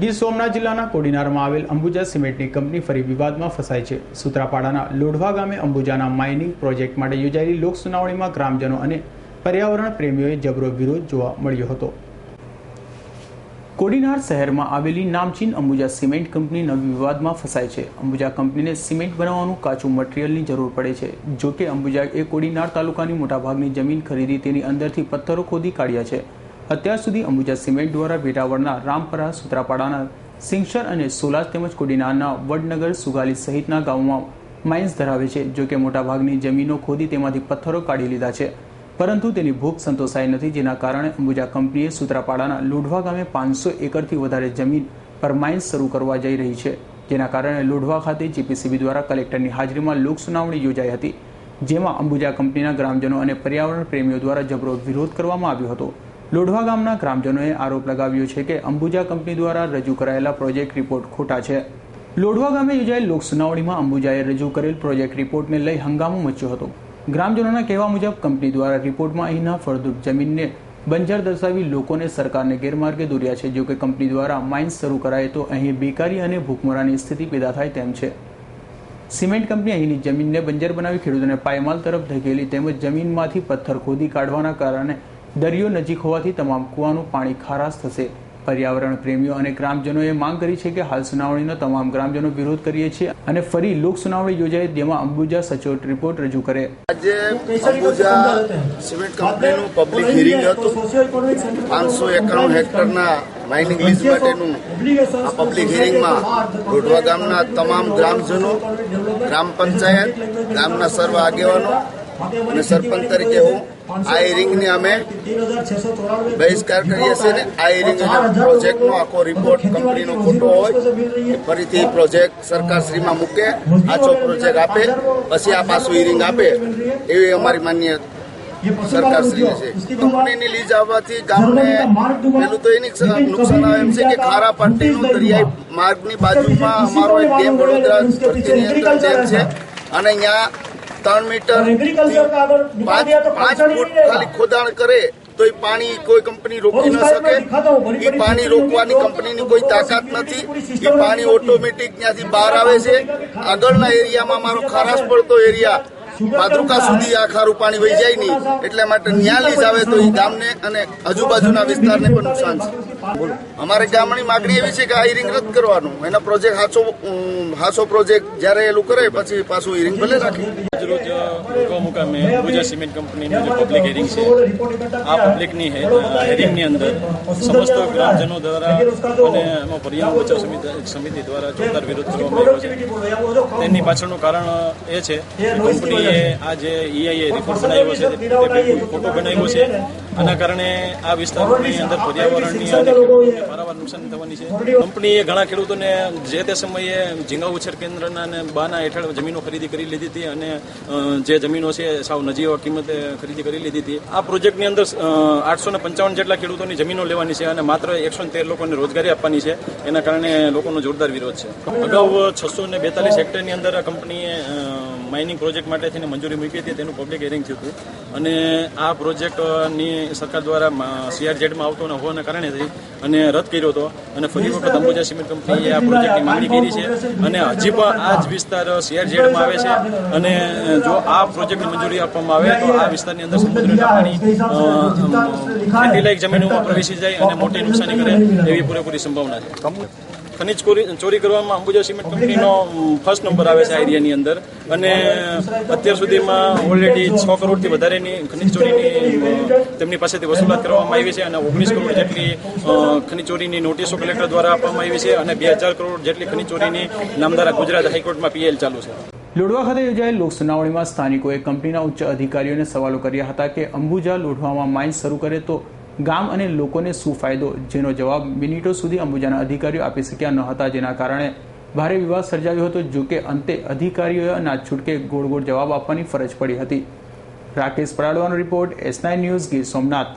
ગીર સોમનાથ જિલ્લાના કોડીનારમાં આવેલ અંબુજા સિમેન્ટની કંપની ફરી વિવાદમાં ફસાઈ છે. સુત્રાપાડાના લોઢવા ગામે અંબુજાના માઇનિંગ પ્રોજેક્ટ માટે યોજાયેલી લોક સુનાવણીમાં ગ્રામજનો અને પર્યાવરણ પ્રેમીઓએ જબરો વિરોધ જોવા મળ્યો હતો. કોડીનાર શહેરમાં આવેલી નામચીન અંબુજા સિમેન્ટ કંપની નવી વિવાદમાં ફસાય છે. અંબુજા કંપનીને સિમેન્ટ બનાવવાનું કાચું મટીરિયલની જરૂર પડે છે. જો કે એ કોડીનાર તાલુકાની મોટાભાગની જમીન ખરીદી તેની અંદરથી પથ્થરો ખોદી કાઢ્યા છે. અત્યાર સુધી અંબુજા સિમેન્ટ દ્વારા વેરાવળના રામપરા, સુત્રાપાડાના સિંગસર અને સોલાસ તેમજ કોડીનારના વડનગર, સુગાલી સહિતના ગામોમાં માઇન્સ ધરાવે છે, જો કે મોટાભાગની જમીનો ખોદી તેમાંથી પથ્થરો કાઢી લીધા છે. પરંતુ તેની ભૂખ સંતોષાઈ નથી, જેના કારણે અંબુજા કંપનીએ સુત્રાપાડાના લુઢવા ગામે પાંચસો એકરથી વધારે જમીન પર માઇન્સ શરૂ કરવા જઈ રહી છે. જેના કારણે લુઢવા ખાતે જીપીસીબી દ્વારા કલેક્ટરની હાજરીમાં લોક સુનાવણી યોજાઈ હતી, જેમાં અંબુજા કંપનીના ગ્રામજનો અને પર્યાવરણ પ્રેમીઓ દ્વારા જબરો વિરોધ કરવામાં આવ્યો હતો. લોઢવા ગામના ગ્રામજનોએ આરોપ લગાવ્યો છે કે અંબુજા કંપની દ્વારા રજૂ કરાયેલા પ્રોજેક્ટ રિપોર્ટ ખોટા છે. લોઢવા ગામે યોજાયેલ લોક સુનાવણીમાં અંબુજાએ રજૂ કરેલ પ્રોજેક્ટ રિપોર્ટને લઈ હંગામો મચ્યો હતો. ગ્રામજનોના કહેવા મુજબ, કંપની દ્વારા રિપોર્ટમાં અહીંના ફળદ્રુપ જમીનને બંજર દર્શાવી લોકોને સરકારને ગેરમાર્ગે દોર્યા છે. જો કે કંપની દ્વારા માઇન્સ શરૂ કરાય તો અહીં બેકારી અને ભૂખમરાની સ્થિતિ પેદા થાય તેમ છે. સિમેન્ટ કંપની અહીંની જમીનને બંજર બનાવી ખેડૂતોને પાયમાલ તરફ ધકેલી તેમજ જમીનમાંથી પથ્થર ખોદી કાઢવાના કારણે દરિયો નજીક હોવાથી તમામ કૂવાનું પાણી ખારાશ થશે. પર્યાવરણ પ્રેમીઓ અને ગ્રામજનોએ માંગ કરી છે કે હાલ સુનાવણીનો તમામ ગ્રામજનો વિરોધ કરીએ છીએ અને ફરી લોક સુનાવણી યોજાય જેમાં અંબુજા સચોટ રિપોર્ટ રજૂ કરે. આજે અંબુજા સિમેન્ટ કંપનીનું પબ્લિક હિયરિંગ હતું. પાંચસો એકાણું હેક્ટરના માઇનિંગ લીઝ માટેનું આ પબ્લિક હિયરિંગમાં રોઢવા ગામના તમામ ગ્રામજનો, ગ્રામ પંચાયત, ગામના સર્વ આગેવાનો અને સરપંચ તરીકે હું આ હિયરિંગને અમે બહિષ્કાર કરીએ છીએ ને. આ હિયરિંગ પ્રોજેક્ટનો આખો રિપોર્ટ કંપનીનો ખોટો હોય ફરીથી પ્રોજેક્ટ સરકારશ્રીમાં મૂકે, આછો પ્રોજેક્ટ આપે, પછી આ પાછું હિયરિંગ આપે, એવી અમારી માન્ય સરકારશ્રીને છે. કંપનીની લીઝ આવવાથી ગામને પેલું તો એની નુકસાન એમ છે કે ખારા પટ્ટીનો દરિયાઈ માર્ગની બાજુમાં અમારો એક ડેમ વડોદરા ધરતીની અંદર ડેમ છે, અને અહીંયા ત્રણ મીટર પાંચ ફૂટ ખાલી ખોદાણ કરે તો એ પાણી કોઈ કંપની રોકી ન શકે. એ પાણી રોકવાની કંપનીની કોઈ તાકાત નથી. એ પાણી ઓટોમેટિક ત્યાંથી બહાર આવે છે. આગળના એરિયામાં મારો ખારાશ પડતો એરિયા પાદરુકા સુધી આ ખારું પાણી વહી જાય નહીં, એટલે માટે ન્યા લીઝ આવે તો એ ગામને અને આજુબાજુના વિસ્તારને પણ નુકસાન છે. અમારે ગામની માગણી એવી છે કે આ હિરિંગ રદ કરવાનું. એના પ્રોજેક્ટ હાસો હાચો પ્રોજેક્ટ જ્યારે એલું કરે પછી પાછું હિરિંગ ભલે રાખી ઉગવા મુકામે અંબુજા સિમેન્ટ કંપનીનું જે પબ્લિક હેરિંગ છે આ પબ્લિકની હેરિંગની અંદર સમસ્ત ગ્રામજનો દ્વારા અને એમાં પર્યાવરણ બચાવ સમિતિ સમિતિ દ્વારા જોરદાર વિરોધ કરવામાં આવ્યો છે. તેની પાછળનું કારણ એ છે કે કંપનીએ આ જે ઈઆઈએ રિપોર્ટ બનાવ્યો છે તે બિલકુલ ખોટો બનાવ્યો છે આના કારણે આ વિસ્તારોની અંદર પર્યાવરણની અને ખેડૂતોને પારાવાર નુકસાન થવાની છે. કંપનીએ ઘણા ખેડૂતોને જે તે સમયે ઝીંગા ઉછેર કેન્દ્રના અને બાના હેઠળ જમીનો ખરીદી કરી લીધી હતી અને જે જમીનો છે સાવ નજીવા કિંમતે ખરીદી કરી લીધી હતી. આ પ્રોજેક્ટની અંદર આઠસો ને પંચાવન જેટલા ખેડૂતોની જમીનો લેવાની છે અને માત્ર એકસો તેર લોકોને રોજગારી આપવાની છે. એના કારણે લોકોનો જોરદાર વિરોધ છે. અગાઉ છસો ને બેતાલીસ હેક્ટરની અંદર આ કંપનીએ માઇનિંગ પ્રોજેક્ટ માટે થઈને મંજૂરી મૂકી હતી તેનું પબ્લિક હિયરિંગ થયું હતું. અને આ પ્રોજેક્ટની સરકાર દ્વારા સીઆરઝેડમાં આવતો ન હોવાના કારણે થઈ અને રદ કર્યો હતો. અને ફરી વખત અંબુજા સિમેન્ટ કંપનીએ આ પ્રોજેક્ટની માંગણી કરી છે. અને હજી પણ આ જ વિસ્તાર સીઆરઝેડમાં આવે છે. અને જો આ પ્રોજેક્ટની મંજૂરી આપવામાં આવે તો આ વિસ્તારની અંદર સમુદ્રના પાણી ખેતીલાયક જમીનોમાં પ્રવેશી જાય અને મોટી નુકસાની કરે એવી પૂરેપૂરી સંભાવના છે. ખનિજ ચોરી કરવામાં અંબુજા સિમેન્ટ કંપનીનો ફર્સ્ટ નંબર આવે છે આ એરિયાની અંદર. અને અત્યાર સુધીમાં ઓલરેડી છ કરોડથી વધારેની ખનિજ ચોરીની તેમની પાસેથી વસૂલાત કરવામાં આવી છે અને ઓગણીસ કરોડ જેટલી ખનિજ ચોરીની નોટિસો કલેક્ટર દ્વારા આપવામાં આવી છે અને બે હજાર કરોડ જેટલી ખનિજ ચોરીની નામદારા ગુજરાત હાઈકોર્ટમાં પીએલ ચાલુ છે. લોઢવા ખાતે યોજાયેલ લોક સુનાવણીમાં સ્થાનિકોએ કંપનીના ઉચ્ચ અધિકારીઓને સવાલો કર્યા હતા કે અંબુજા લોઢવામાં માઇન્સ શરૂ કરે તો ગામ અને લોકોને શું ફાયદો? જેનો જવાબ મિનિટો સુધી અંબુજાના અધિકારીઓ આપી શક્યા ન હતા જેના કારણે ભારે વિવાદ સર્જાયો હતો. જો કે અંતે અધિકારીઓએ ના છૂટકે ગોળ ગોળ જવાબ આપવાની ફરજ પડી હતી. Rakesh પરાડવાનો report S nine news Gir Somnath.